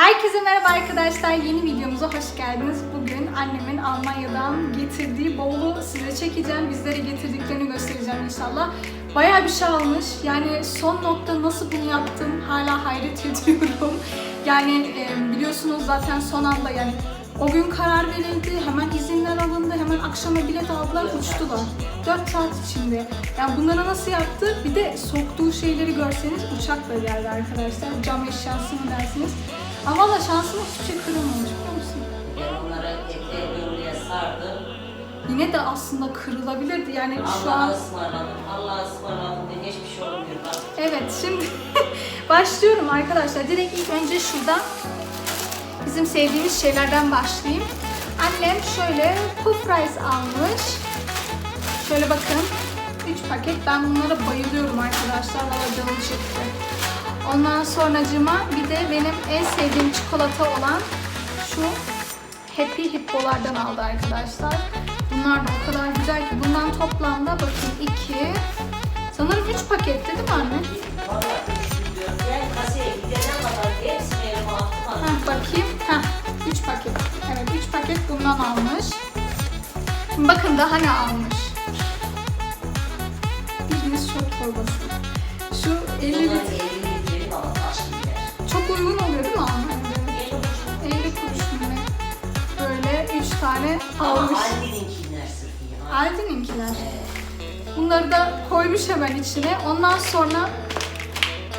Herkese merhaba arkadaşlar. Yeni videomuza hoş geldiniz. Bugün annemin Almanya'dan getirdiği bavulu size çekeceğim. Bizlere getirdiklerini göstereceğim inşallah. Bayağı bir şey almış. Yani son nokta nasıl bunu yaptım hala hayret ediyorum. Yani e, biliyorsunuz zaten son anda yani o gün karar verildi, hemen izinler alındı, hemen akşama bilet aldılar, uçtular. 4 saat içinde. Yani bunları nasıl yaptı? Bir de soktuğu şeyleri görseniz uçakla geldi arkadaşlar. Cam eşyası mı dersiniz? Ama valla şansıma hiçbir şey kırılmamış biliyor musun? Ben onlara örüye sardım. Yine de aslında kırılabilirdi. Yani şu Allah'a an... ısmarladım. Allah'a ısmarladım diye hiçbir şey olmuyor. Bak. Evet şimdi başlıyorum arkadaşlar. Direkt ilk önce şuradan bizim sevdiğimiz şeylerden başlayayım. Annem şöyle puff rice almış. Şöyle bakın. 3 paket. Ben bunlara bayılıyorum arkadaşlar. Valla canım çekti. Ondan sonracıma bir de benim en sevdiğim çikolata olan şu Happy Hippo'lardan aldı arkadaşlar. Bunlar da o kadar güzel ki bundan toplamda bakın 2 sanırım 3 paketti değil mi anne? Ben bakayım. Heh, 3 paket. Evet 3 paket bundan almış. Şimdi bakın daha ne almış. Bildiğiniz şort torbası. Şu 50 Bunların litre. Uygun oluyor değil mi uçtum. 50 kuruş ne? Böyle 3 tane Ama almış. Aldi'ninkiler sırf ya. Aldi'ninkiler. Bunları da koymuş hemen içine. Ondan sonra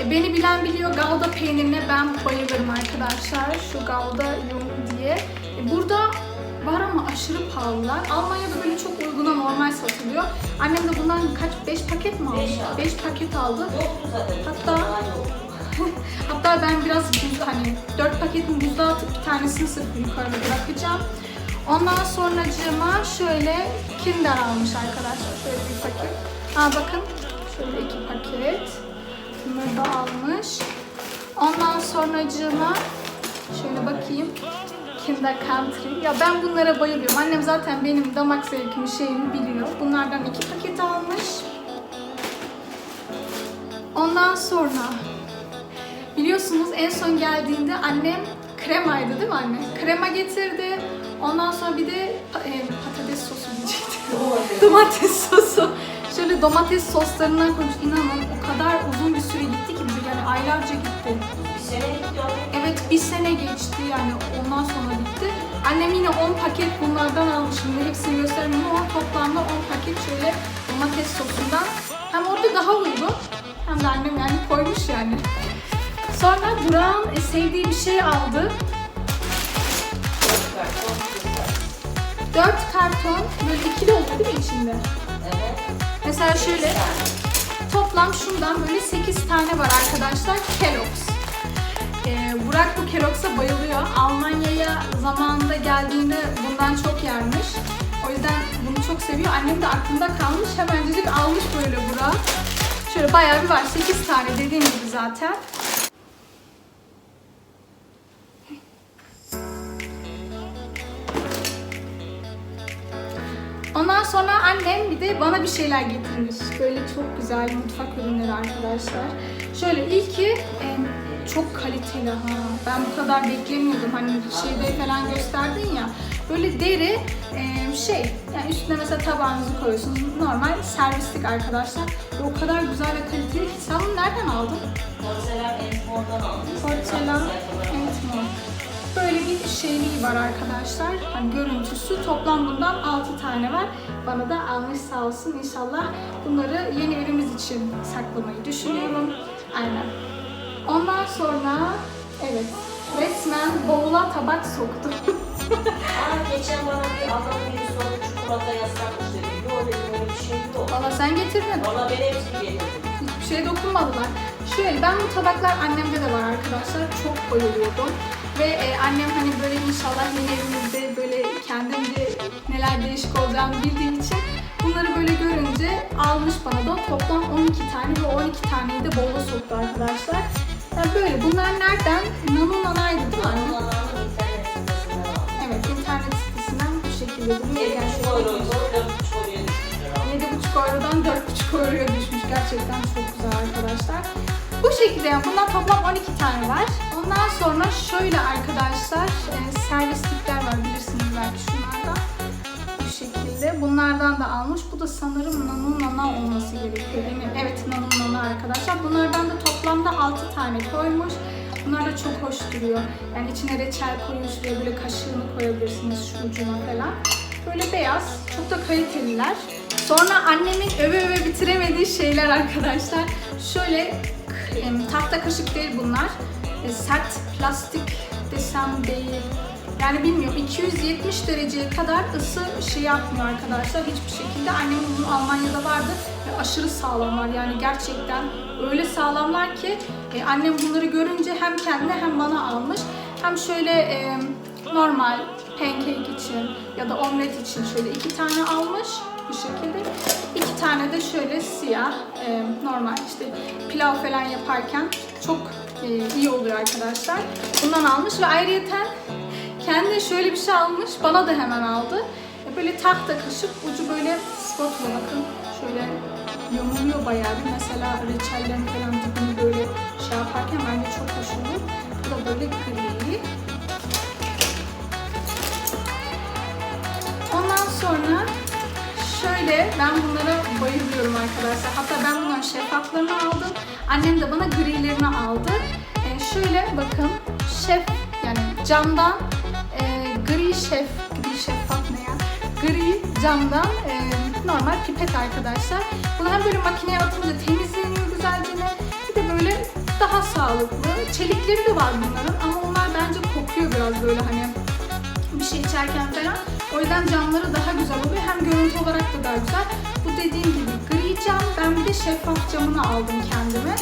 e, beni bilen biliyor Gouda peynirine ben bayılırım arkadaşlar. Şu Gouda Jung diye. E, burada var ama aşırı pahalılar. Almanya'da böyle çok uyguna normal satılıyor. Annem de bundan kaç? 5 paket mi aldı? Beş aldı. 5 paket aldı. Hatta-. Hatta ben biraz buz, hani 4 paketin buzluğa atıp bir tanesini sırf yukarıda bırakacağım. Ondan sonracığıma şöyle Kinder almış arkadaşlar. Şöyle bir paket. Aa bakın şöyle iki paket. Bunları da almış. Ondan sonracığıma şöyle bakayım. Kinder Country. Ya ben bunlara bayılıyorum. Annem zaten benim damak zevkimi şeyimi biliyor. Bunlardan iki paket almış. Ondan sonra Biliyorsunuz en son geldiğinde annem kremaydı değil mi anne? Krema getirdi. Ondan sonra bir de e, patates sosu diyecektim. domates sosu. Şöyle domates soslarından koymuş. İnanın o kadar uzun bir süre gitti ki bize yani aylarca gitti. Bir sene gitti. Evet bir sene geçti yani ondan sonra bitti. Annem yine 10 paket bunlardan almış. Şimdi hepsini göstermiyorum ama toplamda 10 paket şöyle domates sosundan. Hem orada daha uygun hem de annem yani koymuş yani. Sonra Burak'ın e, sevdiği bir şey aldı. Dört karton, bir karton. 4 karton böyle ikili oldu değil mi içinde? Evet. Mesela şöyle toplam şundan böyle 8 tane var arkadaşlar Kellogg's. Ee, Burak bu Kellogg's'a bayılıyor. Almanya'ya zamanında geldiğinde bundan çok yermiş. O yüzden bunu çok seviyor. Annem de aklında kalmış. Hemencecik almış böyle Burak. Şöyle bayağı bir var. 8 tane dediğim gibi zaten. Ondan sonra annem bir de bana bir şeyler getirmiş. Böyle çok güzel mutfak ürünleri arkadaşlar. Şöyle ilki e, çok kaliteli ha. Ben bu kadar beklemiyordum. Hani şeyde falan gösterdin ya. Böyle deri e, şey yani üstüne mesela tabağınızı koyuyorsunuz. Normal servislik arkadaşlar. Ve o kadar güzel ve kaliteli ki. Sen bunu nereden aldın? Porselen Entmor'dan aldım. Portelen Entmor. Böyle bir şeyliği var arkadaşlar. Hani görüntüsü. Toplam bundan 6 tane var. Bana da almış sağ olsun. İnşallah bunları yeni evimiz için saklamayı düşünüyorum. Aynen. Ondan sonra evet resmen bavula tabak soktu. Aa geçen bana bir adam biri sordu çikolata yaslanmış dedi. Yok dedim öyle bir şey yok. Valla sen getirdin. Valla ben hepsini getirdim. Hiçbir şeye dokunmadılar. Şöyle ben bu tabaklar annemde de var arkadaşlar. Çok bayılıyordum. Ve e, annem hani böyle inşallah yeni evimizde böyle kendimce neler değişik olacağını bildiği için bunları böyle görünce almış bana da toplam 12 tane ve 12 taneyi de bowl'a soktu arkadaşlar. Yani böyle bunlar nereden? Nano Nanay'dı değil mi anne? Anlamanın internet sitesinden aldım. Evet internet sitesinden bu şekilde duruyor. 7,5 Gerçekten euroydu, 4,5 euroya düşmüşler abi. 7,5 eurodan 4,5 euroya düşmüş. Gerçekten çok güzel arkadaşlar. Bu şekilde yani bundan toplam 12 tane var. Ondan sonra şöyle arkadaşlar e, servislikler var bilirsiniz belki şunlarda. Bu şekilde. Bunlardan da almış. Bu da sanırım nano nana olması gerekiyor. Eminim. Evet nano nana arkadaşlar. Bunlardan da toplamda 6 tane koymuş. Bunlar da çok hoş duruyor. Yani içine reçel koymuş ve böyle kaşığını koyabilirsiniz şu ucuna falan. Böyle beyaz. Çok da kaliteliler. Sonra annemin öve öve bitiremediği şeyler arkadaşlar. Şöyle tahta kaşık değil bunlar. E, sert plastik desem değil. Yani bilmiyorum 270 dereceye kadar ısı şey yapmıyor arkadaşlar hiçbir şekilde. Annemin bunu Almanya'da vardı ve aşırı sağlamlar yani gerçekten öyle sağlamlar ki e, annem bunları görünce hem kendine hem bana almış. Hem şöyle e, normal pancake için ya da omlet için şöyle iki tane almış bu şekilde. İki tane de şöyle siyah e, normal işte pilav falan yaparken çok e, iyi oluyor arkadaşlar. Bundan almış ve ayrıyeten kendi şöyle bir şey almış. Bana da hemen aldı. E, Böyle tahta kaşık ucu böyle spotla bakın. Şöyle yamuluyor bayağı bir. Mesela reçellerin falan dibini böyle şey yaparken bence çok hoş olur. Bu da böyle gri. Şöyle ben bunlara bayılıyorum arkadaşlar. Hatta ben bunların şeffaflarını aldım. Annem de bana grilerini aldı. Ee, şöyle bakın şef yani camdan e, gri şef, gri şeffaf ne ya? Gri camdan e, normal pipet arkadaşlar. Bunu hem böyle makineye atınca temizleniyor güzelce bir de böyle daha sağlıklı. Çelikleri de var bunların ama onlar bence kokuyor biraz böyle hani bir şey içerken falan. O yüzden camları daha güzel oluyor. Hem görüntü olarak da daha güzel. Bu dediğim gibi gri cam. Ben bir de şeffaf camını aldım kendime.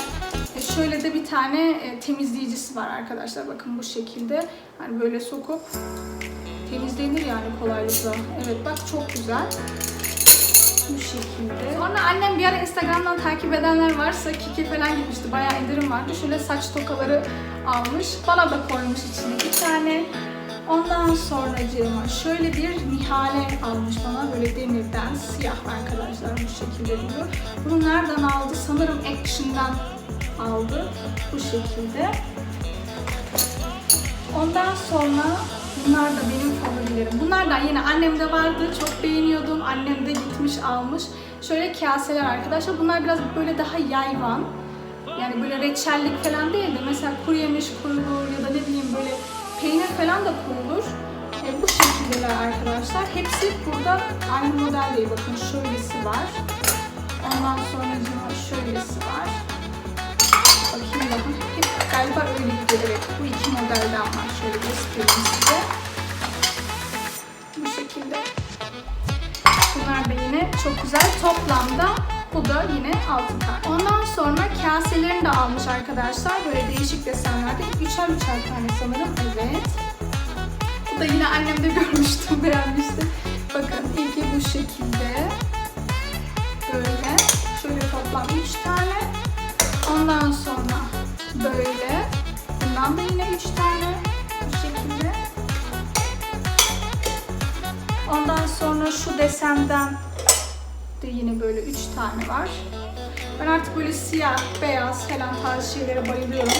E şöyle de bir tane e, temizleyicisi var arkadaşlar. Bakın bu şekilde. Hani böyle sokup temizlenir yani kolaylıkla. Evet bak çok güzel. Bu şekilde. Sonra annem bir ara Instagram'dan takip edenler varsa Kiki falan gitmişti. Bayağı indirim vardı. Şöyle saç tokaları almış. Bana da koymuş içine bir tane. Ondan sonra şöyle bir nihale almış bana böyle demirden siyah arkadaşlar bu şekilde duruyor. Bunu nereden aldı? Sanırım Action'dan aldı bu şekilde. Ondan sonra bunlar da benim favorilerim. Bunlardan yine annemde vardı. Çok beğeniyordum. Annem de gitmiş almış. Şöyle kaseler arkadaşlar. Bunlar biraz böyle daha yayvan. Yani böyle reçellik falan değil de mesela kuru yemiş koyulur ya da ne bileyim böyle peynir falan da koyulur. E, bu şekildeler arkadaşlar. Hepsi burada aynı model değil. Bakın şöylesi var. Ondan sonra şöylesi var. Bakayım bakın. Hep galiba öyle gidiyor. Evet. Bu iki modelden var. Şöyle göstereyim size. Bu şekilde. Bunlar da yine çok güzel. Toplamda bu da yine 6 tane. Ondan sonra kaselerini de almış arkadaşlar. Böyle değişik desenlerde. Üçer üçer tane sanırım. Evet. Bu da yine annemde görmüştüm, beğenmiştim. Bakın ilki bu şekilde. Böyle. Şöyle toplam 3 tane. Ondan sonra böyle. Bundan da yine 3 tane. Bu şekilde. Ondan sonra şu desenden de yine böyle 3 tane var. Ben artık böyle siyah, beyaz falan tarzı şeylere bayılıyorum.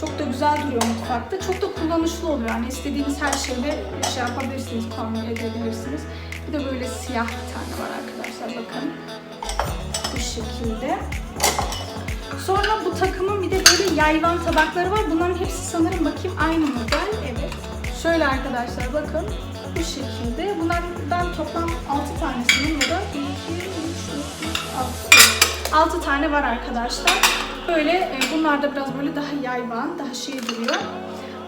Çok da güzel duruyor mutfakta. Çok da kullanışlı oluyor. Yani istediğiniz her şeyde şey yapabilirsiniz, kombin edebilirsiniz. Bir de böyle siyah bir tane var arkadaşlar bakın. Bu şekilde. Sonra bu takımın bir de böyle yayvan tabakları var. Bunların hepsi sanırım bakayım aynı model. Evet. Şöyle arkadaşlar bakın. Bu şekilde. Bunlardan toplam 6 tanesinin ya da 1, 2, 3, 4, 6. 6 tane var arkadaşlar. Böyle e, bunlar da biraz böyle daha yayvan, daha şey duruyor.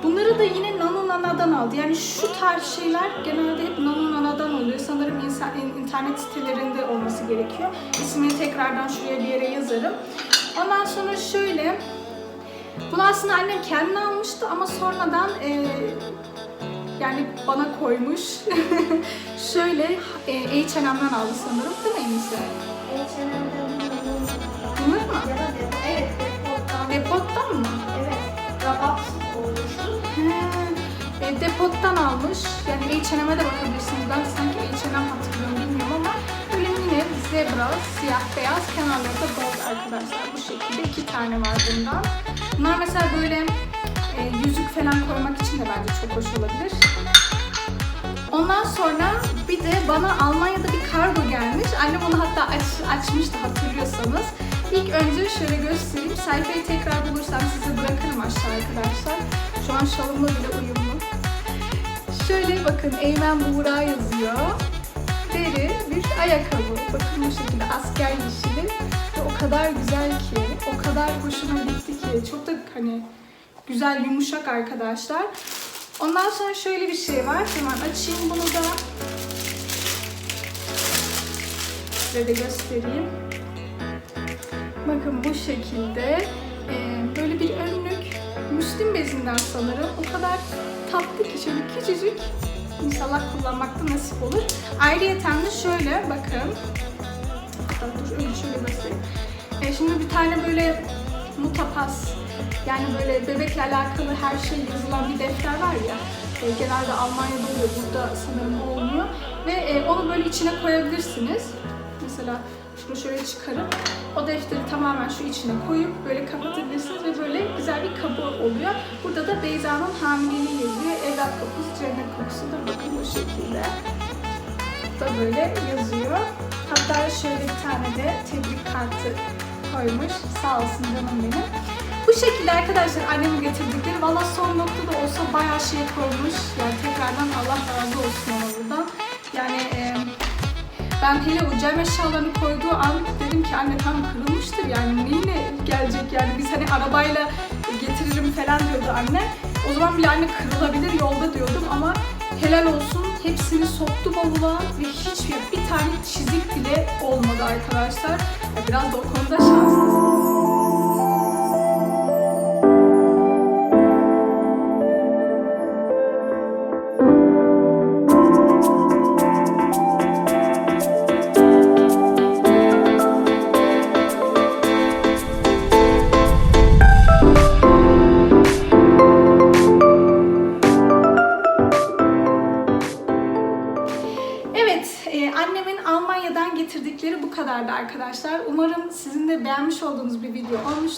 Bunları da yine Nano Nana'dan aldı. Yani şu tarz şeyler genelde hep Nano Nana'dan oluyor. Sanırım insan, internet sitelerinde olması gerekiyor. İsmini tekrardan şuraya bir yere yazarım. Ondan sonra şöyle, bunu aslında annem kendine almıştı ama sonradan e, yani bana koymuş. şöyle e, H&M'den aldı sanırım değil mi Emise? H&M'den Bunlar mı? ya da depo. Evet, depottan. Depottan mı? Evet, rabat olmuştu. E, depottan almış. Yani H&M'e de bakabilirsiniz. Ben sanki H&M hatırlıyorum bilmiyorum ama böyle mini zebra, siyah beyaz kenarları da gold arkadaşlar. Bu şekilde iki tane var bundan. Bunlar mesela böyle e, yüzük falan koymak için de bence çok hoş olabilir. Ondan sonra bir de bana Almanya'da bir kargo gelmiş. Annem onu hatta aç, açmıştı hatırlıyorsanız. İlk önce şöyle göstereyim. Sayfayı tekrar bulursam size bırakırım aşağı arkadaşlar. Şu an şalımla bile uyumlu. Şöyle bakın Eymen Buğra yazıyor. Deri bir ayakkabı. Bakın bu şekilde asker yeşili. Ve o kadar güzel ki, o kadar hoşuma gitti ki. Çok da hani güzel, yumuşak arkadaşlar. Ondan sonra şöyle bir şey var. Hemen açayım bunu da. Size de göstereyim. Bakın bu şekilde e, böyle bir önlük müslim bezinden sanırım. O kadar tatlı ki şöyle küçücük. İnşallah kullanmakta nasip olur. Ayrıyeten de şöyle bakın. Hatta dur önce şöyle göstereyim. E, şimdi bir tane böyle mutapas yani böyle bebekle alakalı her şey yazılan bir defter var ya. e, genelde Almanya'da oluyor, burada sanırım olmuyor. Ve e, onu böyle içine koyabilirsiniz. Mesela şunu şöyle çıkarıp o defteri tamamen şu içine koyup böyle kapatabilirsiniz ve böyle güzel bir kabı oluyor. Burada da Beyza'nın hamileliği yazıyor. Evlat kokusu, cennet kokusudur. Bakın bu şekilde. Da böyle yazıyor. Hatta şöyle bir tane de tebrik kartı koymuş. Sağ olsun canım benim. Bu şekilde arkadaşlar annemin getirdikleri valla son noktada olsa bayağı şey koymuş. Yani tekrardan Allah razı olsun ona buradan. Yani e, ben hele o cam eşyalarını koyduğu an dedim ki anne tam kırılmıştır yani neyle gelecek yani biz hani arabayla getiririm falan diyordu anne. O zaman bile anne kırılabilir yolda diyordum ama helal olsun hepsini soktu bavula ve hiçbir bir tane çizik bile olmadı arkadaşlar. Biraz da o konuda şanslısın.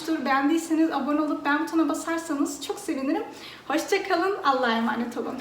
Olmuştur. Beğendiyseniz abone olup beğen butonuna basarsanız çok sevinirim. Hoşçakalın, Allah'a emanet olun.